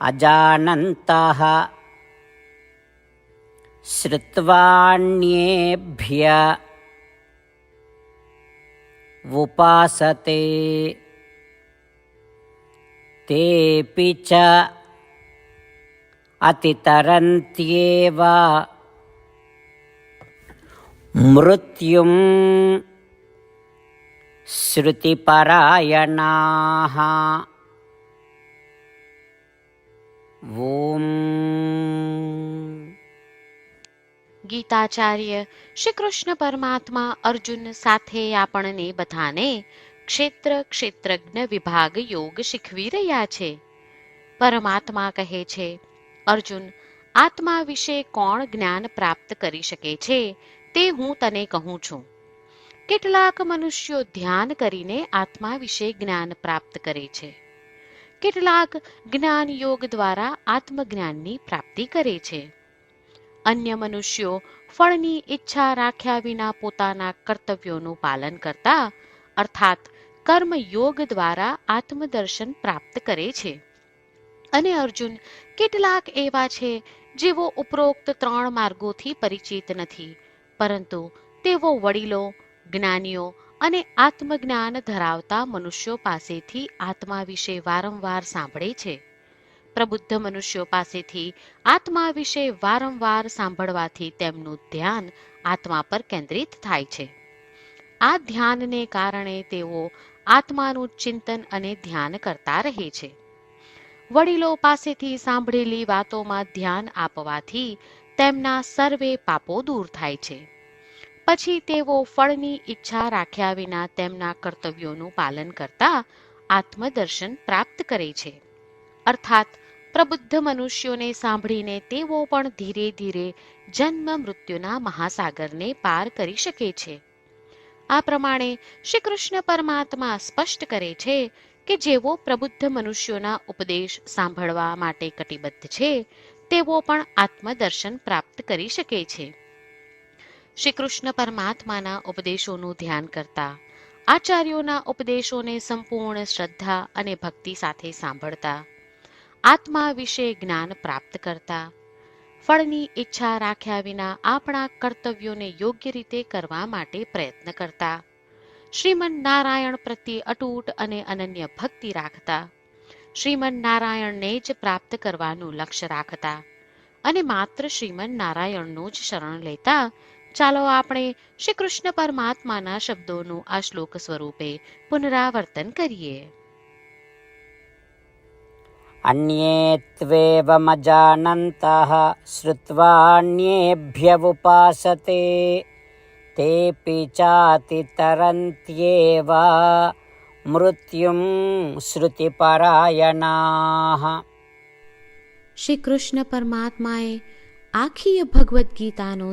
अजानन्तः। श्रुत्वाण्येभ्य उपासते। तेऽपि च अतितरन्त्येव। मृत्युम् श्रुतिपरायणाः ॐ ગીતાચાર્ય શ્રી કૃષ્ણ પરમાત્મા અર્જુન સાથે આપણને બધાને ક્ષેત્ર ક્ષેત્રજ્ઞ વિભાગ યોગ શીખવી રહ્યા છે. પરમાત્મા કહે છે, અર્જુન, આત્મા વિશે કોણ જ્ઞાન પ્રાપ્ત કરી શકે છે તે હું તને કહું છું. કેટલાક મનુષ્યો ધ્યાન કરીને આત્મા વિશે જ્ઞાન પ્રાપ્ત કરે છે. કેટલાક જ્ઞાન યોગ દ્વારા આત્મજ્ઞાનની પ્રાપ્તિ કરે છે. અન્ય મનુષ્યો ફળની ઈચ્છા રાખ્યા વિના પોતાના કર્તવ્યોનું પાલન કરતા, અર્થાત કર્મ યોગ દ્વારા આત્મદર્શન પ્રાપ્ત કરે છે. અને અર્જુન કેટલાક એવા છે જેઓ ઉપરોક્ત ત્રણ માર્ગોથી પરિચિત નથી, પરંતુ તેઓ વડીલો, જ્ઞાનીઓ અને આત્મજ્ઞાન ધરાવતા મનુષ્યો પાસેથી આત્મા વિશે વારંવાર સાંભળે છે. પ્રબુદ્ધ મનુષ્યો પાસેથી આત્મા વિશે વારંવાર સાંભળવાથી તેમનું ધ્યાન આત્મા પર કેન્દ્રિત થાય છે. આ ધ્યાનને કારણે તેઓ આત્માનું ચિંતન અને ધ્યાન કરતા રહે છે. વડીલો પાસેથી સાંભળેલી વાતોમાં ધ્યાન આપવાથી તેમના સર્વે પાપો દૂર થાય છે. પછી તેઓ ફળની ઈચ્છા રાખ્યા વિના તેમના કર્તવ્યોનું પાલન કરતા આત્મદર્શન પ્રાપ્ત કરે છે. અર્થાત, પ્રબુદ્ધ મનુષ્યોને સાંભળીને તેઓ પણ ધીરે ધીરે જન્મ મૃત્યુના મહાસાગરને પાર કરી શકે છે. આ પ્રમાણે શ્રી કૃષ્ણ પરમાત્મા સ્પષ્ટ કરે છે કે જેઓ પ્રબુદ્ધ મનુષ્યોના ઉપદેશ સાંભળવા માટે કટિબદ્ધ છે તેઓ પણ આત્મદર્શન પ્રાપ્ત કરી શકે છે. શ્રી કૃષ્ણ પરમાત્માના ઉપદેશોનું ધ્યાન કરતા, આચાર્યોના ઉપદેશોને સંપૂર્ણ શ્રદ્ધા અને ભક્તિ સાથે સાંભળતા, આત્મા વિશે જ્ઞાન પ્રાપ્ત કરતા, ફળની ઈચ્છા રાખ્યા વિના આપણા કર્તવ્યોને યોગ્ય રીતે કરવા માટે પ્રયત્ન કરતા શ્રીમન નારાયણ પ્રત્યે અટૂટ અને અનન્ય ભક્તિ રાખતા શ્રીમન નારાયણને જ પ્રાપ્ત કરવાનું લક્ષ્ય રાખતા અને માત્ર શ્રીમન નારાયણનું જ શરણ લેતા ચાલો આપણે શ્રી કૃષ્ણ પરમાત્માના શબ્દોનું આ શ્લોક સ્વરૂપે પુનરાવર્તન કરીએ. અન્યે ત્વેવમજાનંતઃ શ્રુત્વાન્યેભ્ય ઉપાસતે તેપી ચાતિ તરંત્યેવ મૃત્યુમ શ્રુતિપરાયણાઃ. શ્રી પરમાત્માએ આખી ભગવદ્ ગીતાનો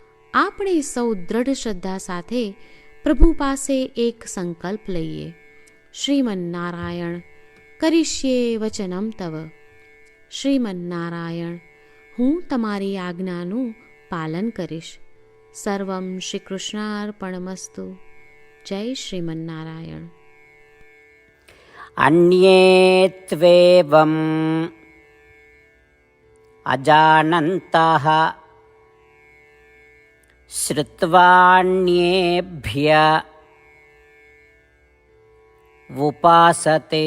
આપણે સૌ દ્રઢ શ્રદ્ધા સાથે પ્રભુ પાસે એક સંકલ્પ લઈએ. શ્રીમન્નારાયણ, કરીશ્યે વચનમ તવ. શ્રીમન્નારાયણ, હું તમારી આજ્ઞાનું પાલન કરીશ. સર્વમ શ્રી કૃષ્ણાર્પણમસ્તુ જય શ્રીમન્નારાયણ. અન્યેત્વેવમ અજાનંતા श्रुत्वाण्येभ्य उपासते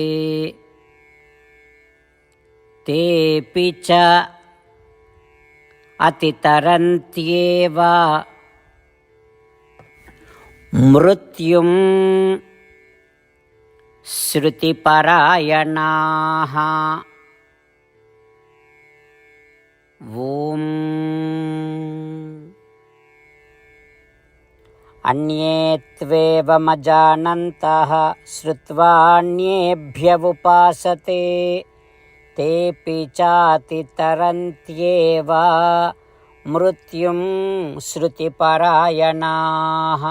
तेऽपि च अतितरन्त्येव मृत्युम् श्रुतिपरायणाः ॐ अन्ये त्वेवमजानन्तः श्रुत्वान्येभ्यवुपासते तेऽपि चातितरन्त्येव मृत्युं श्रुतिपरायणाः